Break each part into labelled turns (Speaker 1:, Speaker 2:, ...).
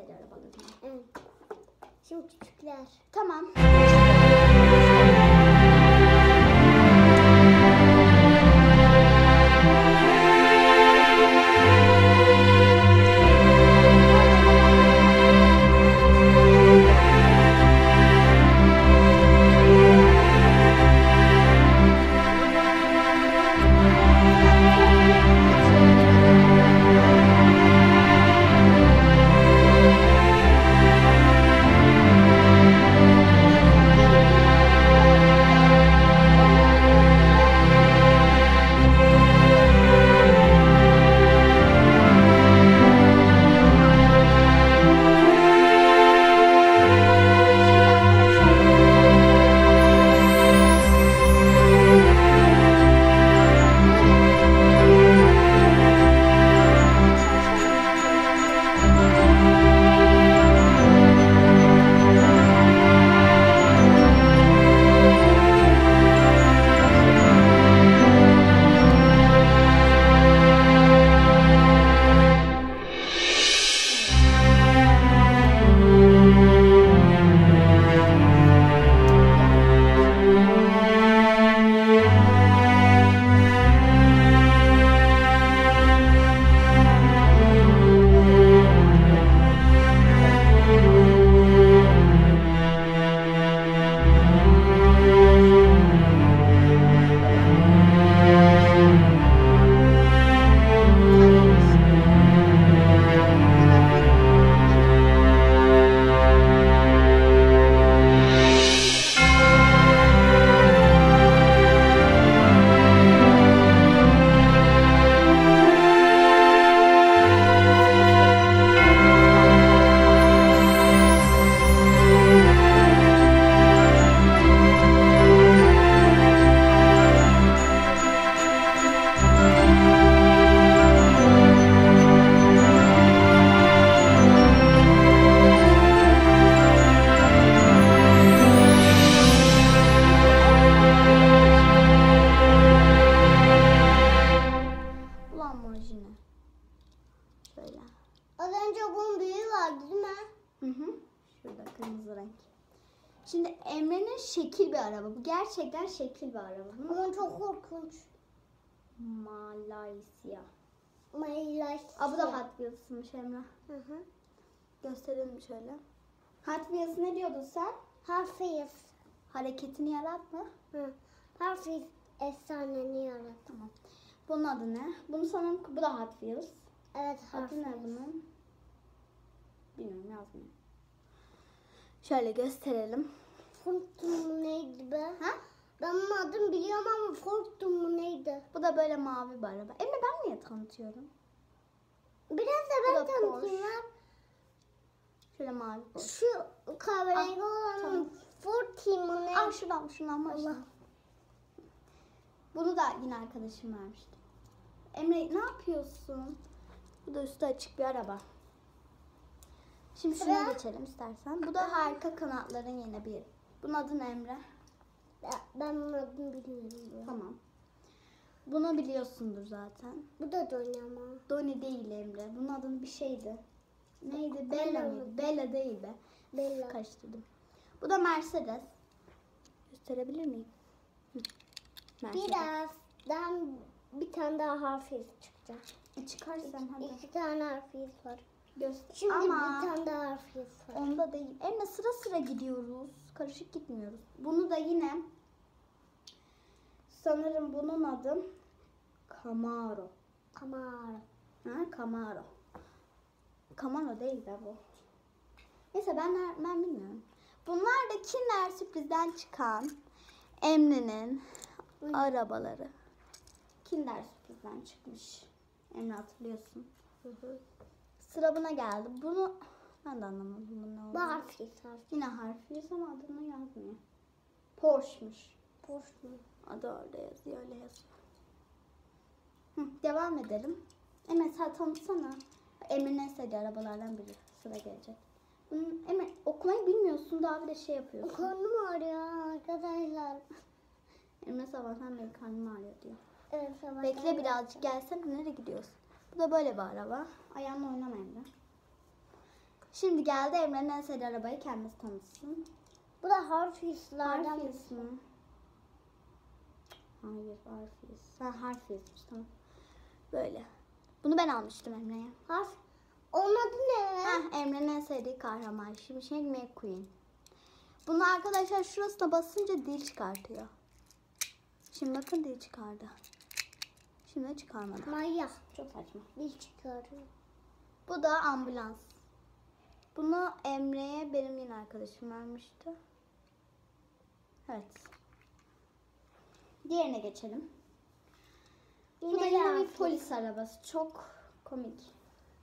Speaker 1: güzel arabalar.
Speaker 2: Evet. Şimdi küçükler.
Speaker 1: Tamam. orijini. Şöyle.
Speaker 2: Az önce bunun büyüğü vardı değil mi?
Speaker 1: Hı hı. Şurada kırmızı renk. Şimdi Emre'nin şekil bir araba. Bu gerçekten şekil bir araba.
Speaker 2: Ama çok korkunç.
Speaker 1: Malaysia.
Speaker 2: Malaysia.
Speaker 1: Aa, bu da Hot Wheels'mış Emre.
Speaker 2: Hı hı.
Speaker 1: Gösterelim şöyle. Hot Wheels ne diyordun sen?
Speaker 2: Hot Wheels.
Speaker 1: Hareketini yarat mı?
Speaker 2: Hı. Hot Wheels efsaneni yarat.
Speaker 1: Tamam. Bunun adı ne? Bunu sanırım bu da Hot Wheels.
Speaker 2: Evet
Speaker 1: Adı
Speaker 2: Hafiz.
Speaker 1: ne bunun? Bilmiyorum yazmıyor. Şöyle gösterelim.
Speaker 2: Fortum mu neydi be?
Speaker 1: Ha?
Speaker 2: Ben onun adını biliyorum ama Fortum mu neydi?
Speaker 1: Bu da böyle mavi bir araba. Emre ben niye tanıtıyorum?
Speaker 2: Biraz da
Speaker 1: Bu
Speaker 2: ben
Speaker 1: da
Speaker 2: tanıtayım
Speaker 1: Porsche. Şöyle mavi.
Speaker 2: Şu kahverengi olan
Speaker 1: tamam.
Speaker 2: Fortum mu ne?
Speaker 1: Aa şuradan şundan başla.
Speaker 2: Allah.
Speaker 1: Bunu da yine arkadaşım vermişti. Emre ne yapıyorsun? Bu da üstü açık bir araba. Şimdi şuna
Speaker 2: Sıra.
Speaker 1: geçelim istersen. Bu da harika kanatların yine bir. Bunun adı ne Emre?
Speaker 2: Ben, onun adını bilmiyorum.
Speaker 1: Tamam. Bunu biliyorsundur zaten.
Speaker 2: Bu da Donya ama.
Speaker 1: Doni değil Emre. Bunun adı bir şeydi. Neydi? Bella mıydı?
Speaker 2: mı?
Speaker 1: Bella değil be.
Speaker 2: Bella.
Speaker 1: Karıştırdım. Bu da Mercedes. Gösterebilir miyim? Hı. Mercedes.
Speaker 2: Birazdan bir tane daha Hafiz çıkacak.
Speaker 1: E çıkarsan hadi.
Speaker 2: İki tane Hafiz var.
Speaker 1: Göster.
Speaker 2: Şimdi
Speaker 1: Ama
Speaker 2: bir tane daha Hafiz var.
Speaker 1: onda değil. Emre sıra sıra gidiyoruz. Karışık gitmiyoruz. Bunu da yine sanırım bunun adı Camaro.
Speaker 2: Kamara.
Speaker 1: Ha Camaro. Camaro değil de bu. Neyse ben, ben bilmiyorum. Bunlar da Kinder sürprizden çıkan Emre'nin arabaları. Kinder sürprizden çıkmış. Emre hatırlıyorsun.
Speaker 2: Hı hı.
Speaker 1: Sıra buna geldi. Bunu ben de anlamadım bunun ne
Speaker 2: Bu. Hafiz Hafiz.
Speaker 1: Yine harfiyiz ama adını yazmıyor. Porsche'muş.
Speaker 2: Porsche mu?
Speaker 1: Adı orada yazıyor öyle yazıyor. Hı, devam edelim. Emre sen tanıtsana. Emre'nin en sevdiği arabalardan biri. Sıra gelecek. Bunun, Emre okumayı bilmiyorsun daha bir de şey yapıyorsun.
Speaker 2: Karnım ağrıyor arkadaşlar.
Speaker 1: Emre sabahtan beri karnım ağrıyor diyor.
Speaker 2: Evet, sabah
Speaker 1: Bekle birazcık gelsene nereye gidiyorsun? Bu da böyle bir araba. Ayağınla oynama Emre. Şimdi geldi Emre'nin en sevdiği arabayı kendisi tanıtsın.
Speaker 2: Bu da Hafizlerden
Speaker 1: Harfiyiz mi? Hayır harfiyiz. Ha harfiyizmiş tamam. Böyle. Bunu ben almıştım Emre'ye.
Speaker 2: Harf. Onun adı ne?
Speaker 1: Heh, Emre'nin en sevdiği kahraman. Şimşek McQueen. Bunu arkadaşlar şurasına basınca dil çıkartıyor. Şimdi bakın dil çıkardı. Şimdi çıkarmadı.
Speaker 2: Maya.
Speaker 1: Çok saçma.
Speaker 2: Dil çıkarıyor.
Speaker 1: Bu da ambulans. Bunu Emre'ye benim yine arkadaşım vermişti. Evet. Diğerine geçelim. Bu da
Speaker 2: Yine
Speaker 1: yine bir polis arabası. Çok komik.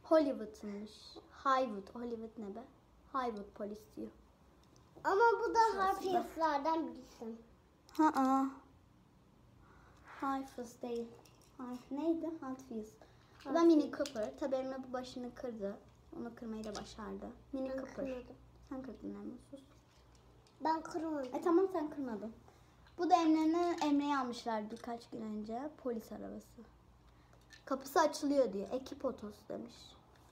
Speaker 1: Hollywood'muş. Hollywood. Hollywood ne be? Hollywood polis diyor.
Speaker 2: Ama bu da. Hafizlerden birisi.
Speaker 1: Ha Hafız değil. Haf neydi? Hafız. Bu da Mini Cooper. Tabii Emre bu başını kırdı. Onu kırmayı da başardı. Mini
Speaker 2: Ben
Speaker 1: Cooper.
Speaker 2: kırmadım.
Speaker 1: Sen kırdın Emre sus.
Speaker 2: Ben kırmadım.
Speaker 1: E tamam sen kırmadın. Bu da Emre'nin Emre'yi almışlar birkaç gün önce. Polis arabası. Kapısı açılıyor diyor. Ekip otosu demiş.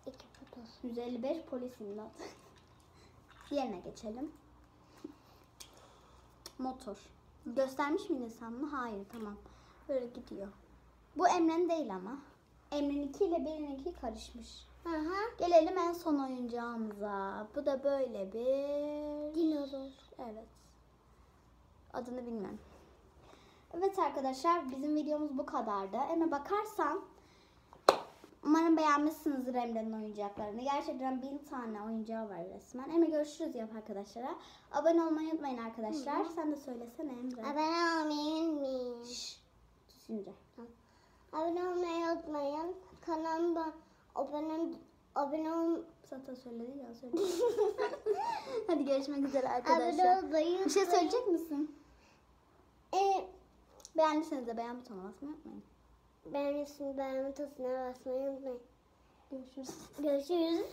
Speaker 2: İki fotoğraf.
Speaker 1: 155 polis imdat. Diğerine geçelim. Motor. Göstermiş miydin sen bunu? Hayır tamam. Böyle gidiyor. Bu Emre'nin değil ama. Emre'ninki ile birininki karışmış.
Speaker 2: Hı hı.
Speaker 1: Gelelim en son oyuncağımıza. Bu da böyle bir...
Speaker 2: Dinozor.
Speaker 1: Evet. Adını bilmem. Evet arkadaşlar bizim videomuz bu kadardı. Emre bakarsan umarım beğenmişsinizdir Emre'nin oyuncaklarını. Gerçekten bin tane oyuncağı var resmen. Emre görüşürüz yap arkadaşlara. Abone olmayı unutmayın arkadaşlar. Sen de söylesene Emre.
Speaker 2: Abone olmayı Abone olmayı unutmayın. Kanalıma abone abone ol
Speaker 1: Zaten söyledi ya söyle. Hadi görüşmek üzere
Speaker 2: abone
Speaker 1: arkadaşlar.
Speaker 2: olmayı
Speaker 1: Bir şey söyleyecek misin?
Speaker 2: Ee,
Speaker 1: Beğendiyseniz de beğen butonuna basmayı unutmayın.
Speaker 2: beğenirsiniz beğenme tuşuna basmayı unutmayın.
Speaker 1: Görüşürüz.
Speaker 2: Görüşürüz.